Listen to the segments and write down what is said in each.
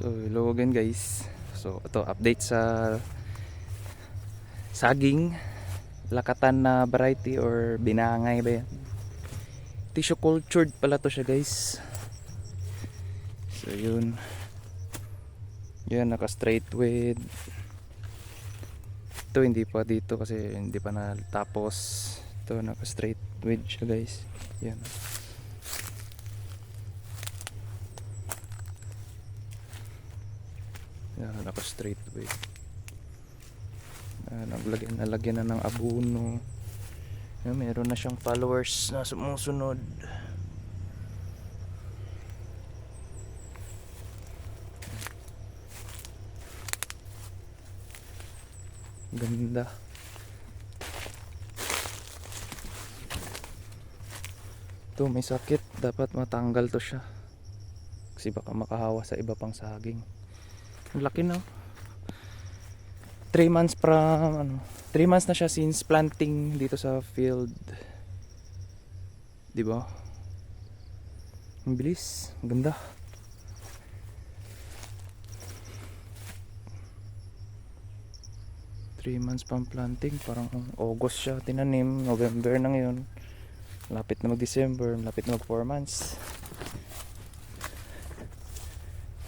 So, hello again guys. So, ito update sa saging lakatan na variety or binangay ba yan? Tissue cultured pala to siya guys. So, yun. Yan, naka straight with ito hindi pa dito kasi hindi pa natapos ito naka straight with siya guys yan yan naka straight with yan, naglagyan, nalagyan na ng abuno yan, meron na siyang followers na sumusunod Ganda. Ito may sakit. Dapat matanggal to siya. Kasi baka makahawa sa iba pang saging. Ang laki na. 3 months from ano, 3 months na siya since planting dito sa field. 'Di ba? Ang bilis. Ang ganda. Three months pang planting, parang August siya tinanim, November na ngayon. Lapit na mag-December, lapit na mag 4 months.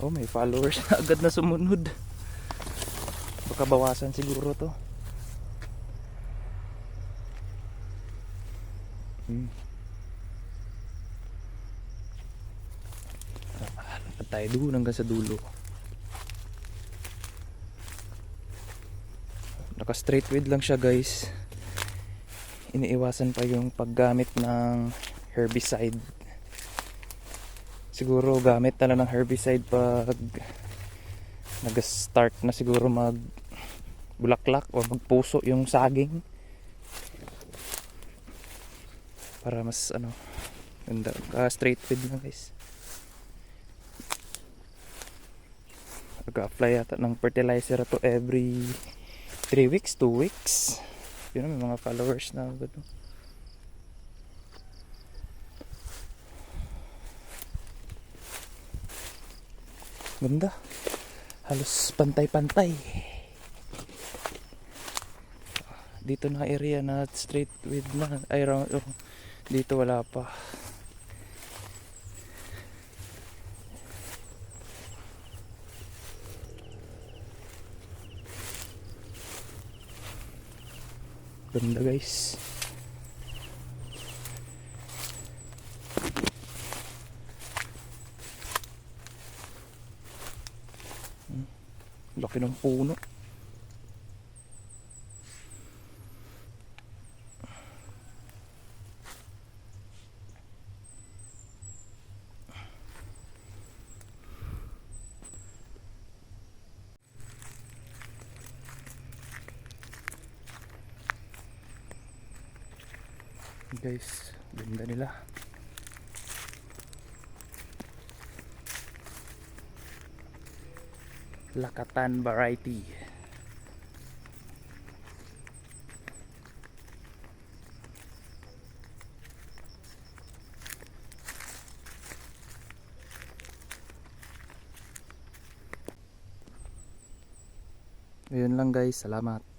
Oh, may followers agad na sumunod. Baka bawasan siguro to. Hmm. Ah, Lakad tayo doon hanggang sa dulo. Naka straight with lang siya guys. Iniiwasan pa yung paggamit ng herbicide. Siguro gamit na lang ng herbicide pag nag-start na siguro mag bulaklak o magpuso yung saging. Para mas ano, ganda. Ka straight feed lang guys. Nag-apply yata ng fertilizer to every 3 weeks, 2 weeks. Yun may mga followers na agad. Ganda. Halos pantay-pantay. Dito na area na straight with na ay round oh, dito wala pa. Ganda guys. Laki ng puno. Guys, ganda nila. Lakatan variety. Ayun lang guys, salamat.